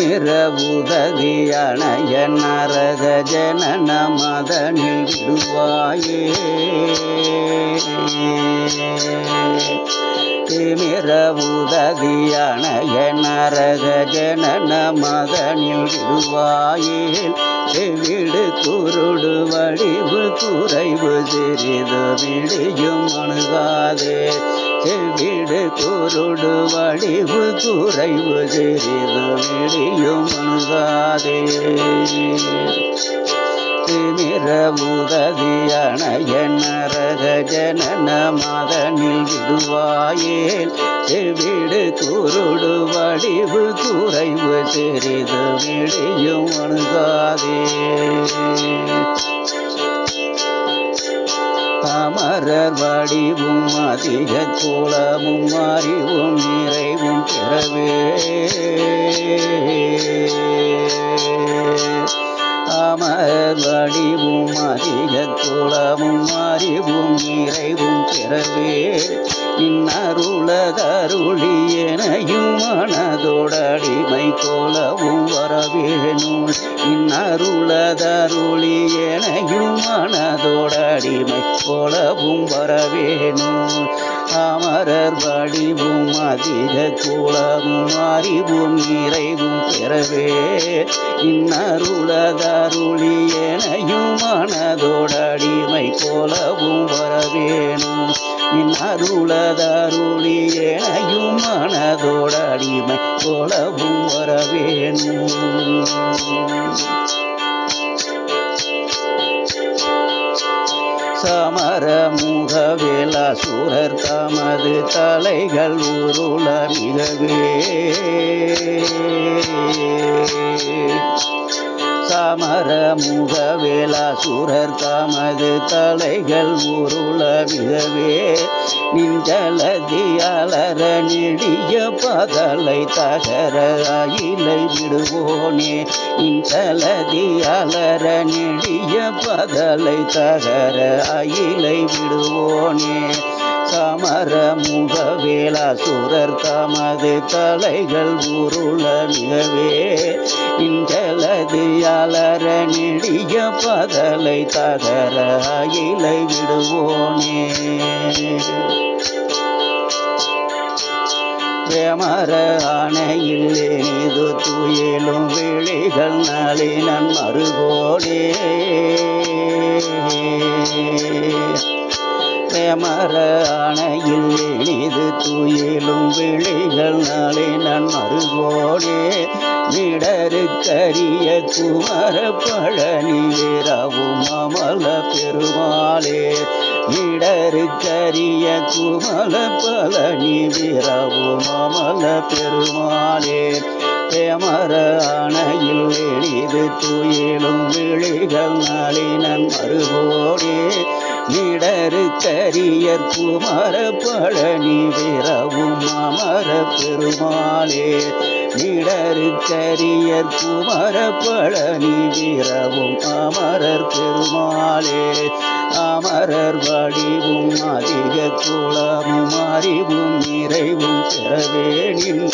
திமிர உதவியான நரக ஜனன மதனில் விடுவாயே. திமிர உதவியான நரக ஜனன மதனில் விடுவாயில் செவிடு குருடு வடிவு குறைவு சிறிது விடியும் அணுகாதே. செவிடு குருடு வடிவு குறைவு சிறிது விடியும் அணுகாதே. திமிர உதவியான எண்ணரக ஜனன மதனில் விடுவாயேல். செவிடு குருடு வடிவு குறைவு சிறிது விடியும் அணுகாதே. அமரர் வடிவும் அதிக குலமும் அறிவும் நிறைவும் பிறவே. அமர் வடிவும் அதிக குளமும் அறிவும் நிறைவும் பிறவே. இன்னருளதருளி எனையும் மனதோடடிமை கோலவும் வரவேணும் இன்னருளதருளி எனையும் மனதோடடிமை கோலவும் வரவேணும் அமரர் வடிவும் அதிக குலமும் அறிவும் நிறைவும் பெறவே. இன்னருளதருளி எனையும் மனதோடடிமை போலவும் வரவேணும். இன்னருளதருளி எனையும் மனதோடடிமை போலவும் வரவேணும். சமர முகவேல சுரர் தமது தலைகள் உருள மிகவே. சமர முகவேல சுரர் தமது தலைகள் உருள மிகவே. நின்றலதி அலர நெடிய பகலை தகர அயிலை விடுவோனே. நின்றலதி அலர நெடிய பகலை தகர அயிலை விடுவோனே. சமர முகவேல சுரர் தமது தலைகள் உருள மிகவே. இன்றலது அலர நெடிய பதலை தகர இலை விடுவோனே. மர ஆணையில் இது துயிலும் விழிகள் நளினன் மறுகோடே பிரமர அணையில் இனிது துயிலும் விழிகள் நளினன் மறுகோடே விடரு கரிய குமர பழனி வீரவும் அமல பெருமாளே. இடரு கரிய குமல பழனி வீரவும் அமல பெருமாளே. பிரமர அணையில் எளிது துயிலும் விழிகள் நளினன் மறுகோடே நிடரு கரியர் குமர பழனி விரவும் அமர பெருமாளே. நிடரு கரியர் குமர பழனி விரவும் அமரர் பெருமாளே. அமரர் வடிவும் அதிக குளமும் அறிவும் நிறைவும் பெறவேனின்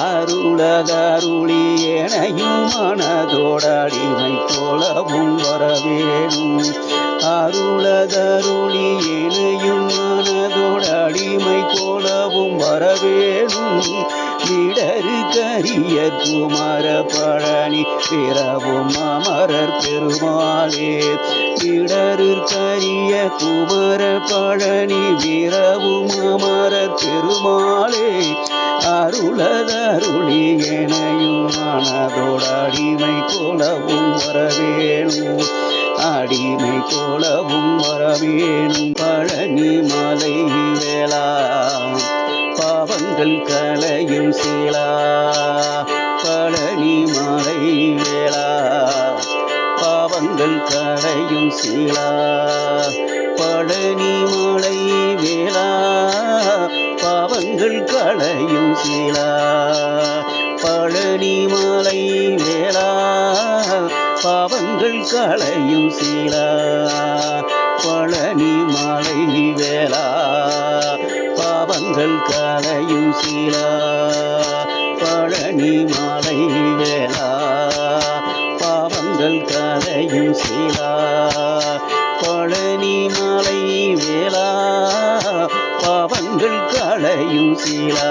அருளதருளி எனையும் மனதோடடிமை போலவும் வரவேணும். அருளதருளி எனையும் மனதோடடிமை போலவும் வரவேணும் இடரு கரிய குமர பழனி பிறவும் அமரர் பெருமாளே. இடரு கரிய குமர பழனி வீரவும் அமரர் பெருமாளே. அருளதருளி எனையும் மனதோட அடிமை போலவும் வரவேணும் அடிமை போலவும் வரவேணும் பழனி மலை வேளா. பாவங்கள் கலையும் சீலா. பழனி மலை வேளா. பாவங்கள் கலையும் சீலா. பழனி மலை வேளா. பாவங்கள் களையும் சீலா. பழனி மலை வேளா. பாவங்கள் களையும் சீரா பழனி மாலை வேளா பாவங்கள் களையும் சீரா பழனி மாலை வேளா பாவங்கள் களையும் சீரா பழனி மாலை வேளா பாவங்கள் களையும் சீரா.